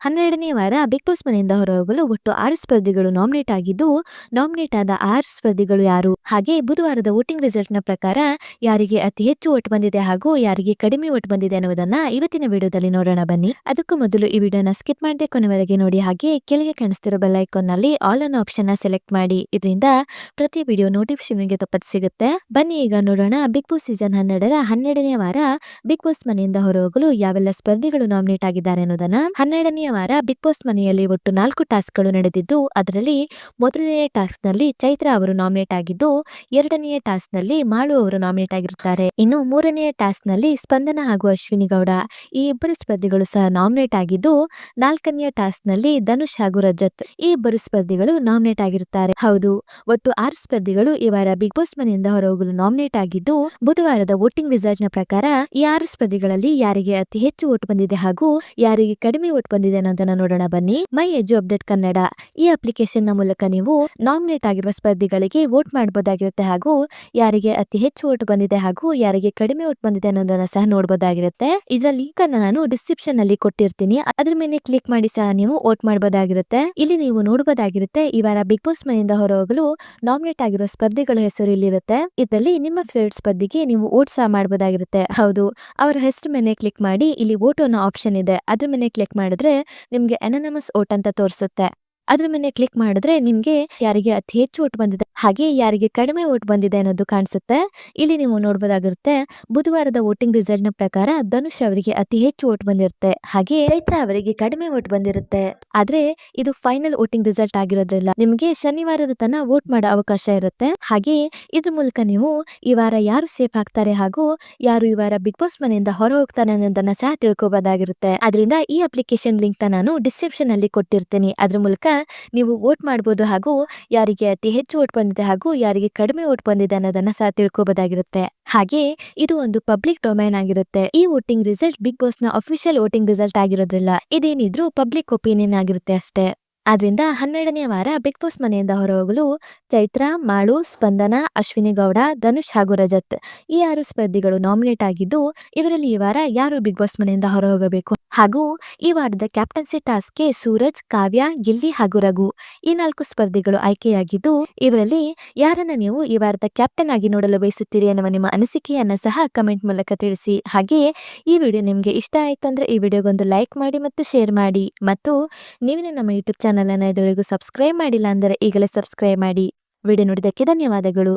ಹನ್ನೆರಡನೇ ವಾರ big boss ಮನೆಯಿಂದ ಹೊರಹೋಗಲು ಒಟ್ಟು ಆರು ಸ್ಪರ್ಧಿಗಳು ನಾಮಿನೇಟ್ ಆಗಿದ್ದು ನಾಮಿನೇಟ್ ಆದ ಆರು ಸ್ಪರ್ಧಿಗಳು ಯಾರು? ಹಾಗೆ ಬುಧವಾರದ ವೋಟಿಂಗ್ ರಿಸಲ್ಟ್ನ ಪ್ರಕಾರ ಯಾರಿಗೆ ಅತಿ ಹೆಚ್ಚು ಓಟ್ ಬಂದಿದೆ ಹಾಗೂ ಯಾರಿಗೆ ಕಡಿಮೆ ಓಟ್ ಬಂದಿದೆ ಅನ್ನುವುದನ್ನ ಇವತ್ತಿನ ವಿಡಿಯೋದಲ್ಲಿ ನೋಡೋಣ. ಬನ್ನಿ. ಅದಕ್ಕೂ ಮೊದಲು ಈ ವಿಡಿಯೋನ ಸ್ಕಿಪ್ ಮಾಡದೆ ಕೊನೆವರೆಗೆ ನೋಡಿ. ಹಾಗೆ ಕೆಳಗೆ ಕಾಣಿಸ್ತಿರೋ ಬೆಲ್ ಐಕಾನ್ನಲ್ಲಿ ಆಲ್ ಅನ್ ಆಪ್ಷನ್ನ ಸೆಲೆಕ್ಟ್ ಮಾಡಿ. ಇದರಿಂದ ಪ್ರತಿ ವಿಡಿಯೋ ನೋಟಿಫಿಕೇಶನ್ ನಿಮಗೆ ತಪ್ಪತ್ತು ಸಿಗುತ್ತೆ. ಬನ್ನಿ ಈಗ ನೋಡೋಣ ಬಿಗ್ ಬಾಸ್ ಸೀಸನ್ ಹನ್ನೆರಡರ ಹನ್ನೆರಡನೇ ವಾರ ಬಿಗ್ ಬಾಸ್ ಮನೆಯಿಂದ ಹೊರಹೋಗಲು ಯಾವೆಲ್ಲ ಸ್ಪರ್ಧಿಗಳು ನಾಮಿನೇಟ್ ಆಗಿದ್ದಾರೆ ಅನ್ನೋದನ್ನ. ಬಿಗ್ ಬಾಸ್ ಮನೆಯಲ್ಲಿ ಒಟ್ಟು ನಾಲ್ಕು ಟಾಸ್ಕ್ಗಳು ನಡೆದಿದ್ದು, ಅದರಲ್ಲಿ ಮೊದಲನೆಯ ಟಾಸ್ಕ್ನಲ್ಲಿ ಚೈತ್ರ ಅವರು ನಾಮಿನೇಟ್ ಆಗಿದ್ದು ಎರಡನೆಯ ಟಾಸ್ಕ್ನಲ್ಲಿ ಮಾಳು ಅವರು ನಾಮಿನೇಟ್ ಆಗಿರುತ್ತಾರೆ. ಇನ್ನು ಮೂರನೆಯ ಟಾಸ್ಕ್ನಲ್ಲಿ ಸ್ಪಂದನ ಹಾಗೂ ಅಶ್ವಿನಿ ಗೌಡ ಈ ಇಬ್ಬರು ಸ್ಪರ್ಧಿಗಳು ಸಹ ನಾಮಿನೇಟ್ ಆಗಿದ್ದು ನಾಲ್ಕನೆಯ ಟಾಸ್ಕ್ನಲ್ಲಿ ಧನುಷ್ ಹಾಗೂ ರಜತ್ ಈ ಇಬ್ಬರು ಸ್ಪರ್ಧಿಗಳು ನಾಮಿನೇಟ್ ಆಗಿರುತ್ತಾರೆ. ಹೌದು, ಒಟ್ಟು ಆರು ಸ್ಪರ್ಧಿಗಳು ಈ ವಾರ ಬಿಗ್ ಬಾಸ್ ಮನೆಯಿಂದ ಹೊರಹೋಗಲು ನಾಮಿನೇಟ್ ಆಗಿದ್ದು, ಬುಧವಾರದ ವೋಟಿಂಗ್ ರಿಸಲ್ಟ್ನ ಪ್ರಕಾರ ಈ ಆರು ಸ್ಪರ್ಧಿಗಳಲ್ಲಿ ಯಾರಿಗೆ ಅತಿ ಹೆಚ್ಚು ಓಟ್ ಬಂದಿದೆ ಹಾಗೂ ಯಾರಿಗೆ ಕಡಿಮೆ ಓಟ್ ಬಂದಿದೆ ಅನ್ನೋದನ್ನ ನೋಡೋಣ ಬನ್ನಿ. My edu update Kannada. ಈ ಅಪ್ಲಿಕೇಶನ್ನ ಮೂಲಕ ನೀವು ನಾಮಿನೇಟ್ ಆಗಿರುವ ಸ್ಪರ್ಧಿಗಳಿಗೆ ವೋಟ್ ಮಾಡಬಹುದಾಗಿರುತ್ತೆ ಹಾಗೂ ಯಾರಿಗೆ ಅತಿ ಹೆಚ್ಚು ವೋಟ್ ಬಂದಿದೆ ಹಾಗೂ ಯಾರಿಗೆ ಕಡಿಮೆ ವೋಟ್ ಬಂದಿದೆ ಅನ್ನೋದನ್ನ ಸಹ ನೋಡಬಹುದಾಗಿರುತ್ತೆ ಇದರ ಲಿಂಕ್ ಅನ್ನ ನಾನು ಡಿಸ್ಕ್ರಿಪ್ಷನ್ ಅಲ್ಲಿ ಕೊಟ್ಟಿರ್ತೀನಿ. ಅದ್ರ ಮೇಲೆ ಕ್ಲಿಕ್ ಮಾಡಿ ಸಹ ನೀವು ವೋಟ್ ಮಾಡಬಹುದಾಗಿರುತ್ತೆ ಇಲ್ಲಿ ನೀವು ನೋಡಬಹುದಾಗಿರುತ್ತೆ ಈ ಬಿಗ್ ಬಾಸ್ ಮನೆಯಿಂದ ಹೊರಹೋಗಲು ನಾಮಿನೇಟ್ ಆಗಿರುವ ಸ್ಪರ್ಧಿಗಳ ಹೆಸರು ಇಲ್ಲಿರುತ್ತೆ. ಇದರಲ್ಲಿ ನಿಮ್ಮ ಫೇವರೇಟ್ ಸ್ಪರ್ಧಿಗೆ ನೀವು ವೋಟ್ ಸಹ ಮಾಡಬಹುದಾಗಿರುತ್ತೆ ಹೌದು, ಅವರ ಹೆಸರು ಮೇಲೆ ಕ್ಲಿಕ್ ಮಾಡಿ ಇಲ್ಲಿ ವೋಟ್ ಅನ್ನೋ ಆಪ್ಷನ್ ಇದೆ. ಅದ್ರ ಮೇಲೆ ಕ್ಲಿಕ್ ಮಾಡಿದ್ರೆ ನಿಮ್ಗೆ ಅನನಮಸ್ ಓಟ್ ಅಂತ ತೋರಿಸುತ್ತೆ. ಅದ್ರ ಮೇಲೆ ಕ್ಲಿಕ್ ಮಾಡಿದ್ರೆ ನಿಮ್ಗೆ ಯಾರಿಗೆ ಅತಿ ಹೆಚ್ಚು ಓಟ್ ಬಂದಿದೆ ಹಾಗೆ ಯಾರಿಗೆ ಕಡಿಮೆ ಓಟ್ ಬಂದಿದೆ ಅನ್ನೋದು ಕಾಣಿಸುತ್ತೆ. ಇಲ್ಲಿ ನೀವು ನೋಡಬಹುದಾಗಿರುತ್ತೆ ಬುಧವಾರದ ವೋಟಿಂಗ್ ರಿಸಲ್ಟ್ನ ಪ್ರಕಾರ ಧನುಷ್ ಅವರಿಗೆ ಅತಿ ಹೆಚ್ಚು ಓಟ್ ಬಂದಿರುತ್ತೆ. ಹಾಗೆ ಚೈತ್ರ ಅವರಿಗೆ ಕಡಿಮೆ ಓಟ್ ಬಂದಿರುತ್ತೆ. ಆದ್ರೆ ಇದು ಫೈನಲ್ ವೋಟಿಂಗ್ ರಿಸಲ್ಟ್ ಆಗಿರೋದ್ರಿಂದ ನಿಮ್ಗೆ ಶನಿವಾರದ ತನ ವೋಟ್ ಮಾಡೋ ಅವಕಾಶ ಇರುತ್ತೆ. ಹಾಗೆ ಇದ್ರ ಮೂಲಕ ನೀವು ಈ ವಾರ ಯಾರು ಸೇಫ್ ಆಗ್ತಾರೆ ಹಾಗೂ ಯಾರು ಈ ವಾರ ಬಿಗ್ ಬಾಸ್ ಮನೆಯಿಂದ ಹೊರ ಹೋಗ್ತಾರೆ ಅನ್ನೋದನ್ನ ಸಹ ತಿಳ್ಕೋಬೋದಾಗಿರುತ್ತೆ. ಅದರಿಂದ ಈ ಅಪ್ಲಿಕೇಶನ್ ಲಿಂಕ್ ನಾನು ಡಿಸ್ಕ್ರಿಪ್ಷನ್ ಅಲ್ಲಿ ಕೊಟ್ಟಿರ್ತೀನಿ. ಅದ್ರ ಮೂಲಕ ನೀವು ವೋಟ್ ಮಾಡಬಹುದು ಹಾಗೂ ಯಾರಿಗೆ ಅತಿ ಹೆಚ್ಚು ವೋಟ್ ಬಂದಿದೆ ಹಾಗೂ ಯಾರಿಗೆ ಕಡಿಮೆ ಓಟ್ ಬಂದಿದೆ ಅನ್ನೋದನ್ನ ಸಹ ತಿಳ್ಕೋಬೋದಾಗಿರುತ್ತೆ. ಹಾಗೆ ಇದು ಒಂದು ಪಬ್ಲಿಕ್ ಡೊಮೈನ್ ಆಗಿರುತ್ತೆ. ಈ ವೋಟಿಂಗ್ ರಿಸಲ್ಟ್ ಬಿಗ್ ಬಾಸ್ನ ಅಫಿಷಿಯಲ್ ವೋಟಿಂಗ್ ರಿಸಲ್ಟ್ ಆಗಿರೋದಿಲ್ಲ ಇದೇನಿದ್ರು ಪಬ್ಲಿಕ್ ಒಪಿನಿಯನ್ ಆಗಿರುತ್ತೆ ಅಷ್ಟೇ. ಆದ್ರಿಂದ ಹನ್ನೆರಡನೇ ವಾರ ಬಿಗ್ ಬಾಸ್ ಮನೆಯಿಂದ ಹೊರಹೋಗಲು ಚೈತ್ರ, ಮಾಳು, ಸ್ಪಂದನ, ಅಶ್ವಿನಿ ಗೌಡ, ಧನುಷ್ ಹಾಗೂ ರಜತ್ ಈ ಆರು ಸ್ಪರ್ಧಿಗಳು ನಾಮಿನೇಟ್ ಆಗಿದ್ದು, ಇವರಲ್ಲಿ ಈ ವಾರ ಯಾರು ಬಿಗ್ ಬಾಸ್ ಮನೆಯಿಂದ ಹೊರಹೋಗಬೇಕು? ಹಾಗೂ ಈ ವಾರದ ಕ್ಯಾಪ್ಟನ್ಸಿ ಟಾಸ್ಕ್ಗೆ ಸೂರಜ್, ಕಾವ್ಯ, ಗಿಲ್ಲಿ ಹಾಗೂ ರಘು ಈ ನಾಲ್ಕು ಸ್ಪರ್ಧಿಗಳು ಆಯ್ಕೆಯಾಗಿದ್ದು, ಇವರಲ್ಲಿ ಯಾರನ್ನ ನೀವು ಈ ವಾರದ ಕ್ಯಾಪ್ಟನ್ ಆಗಿ ನೋಡಲು ಬಯಸುತ್ತೀರಿ ಎನ್ನುವ ನಿಮ್ಮ ಅನಿಸಿಕೆಯನ್ನ ಸಹ ಕಮೆಂಟ್ ಮೂಲಕ ತಿಳಿಸಿ. ಹಾಗೆಯೇ ಈ ವಿಡಿಯೋ ನಿಮಗೆ ಇಷ್ಟ ಆಯ್ತು ಅಂದ್ರೆ ಈ ವಿಡಿಯೋಗೊಂದು ಲೈಕ್ ಮಾಡಿ ಮತ್ತು ಶೇರ್ ಮಾಡಿ. ಮತ್ತು ನೀವಿನ ನಮ್ಮ ಯೂಟ್ಯೂಬ್ ಚಾನಲ್ ಅನ್ನ ಇದುವರೆಗೂ ಸಬ್ಸ್ಕ್ರೈಬ್ ಮಾಡಿಲ್ಲ ಅಂದರೆ ಈಗಲೇ ಸಬ್ಸ್ಕ್ರೈಬ್ ಮಾಡಿ. ವಿಡಿಯೋ ನೋಡಿದ್ದಕ್ಕೆ ಧನ್ಯವಾದಗಳು.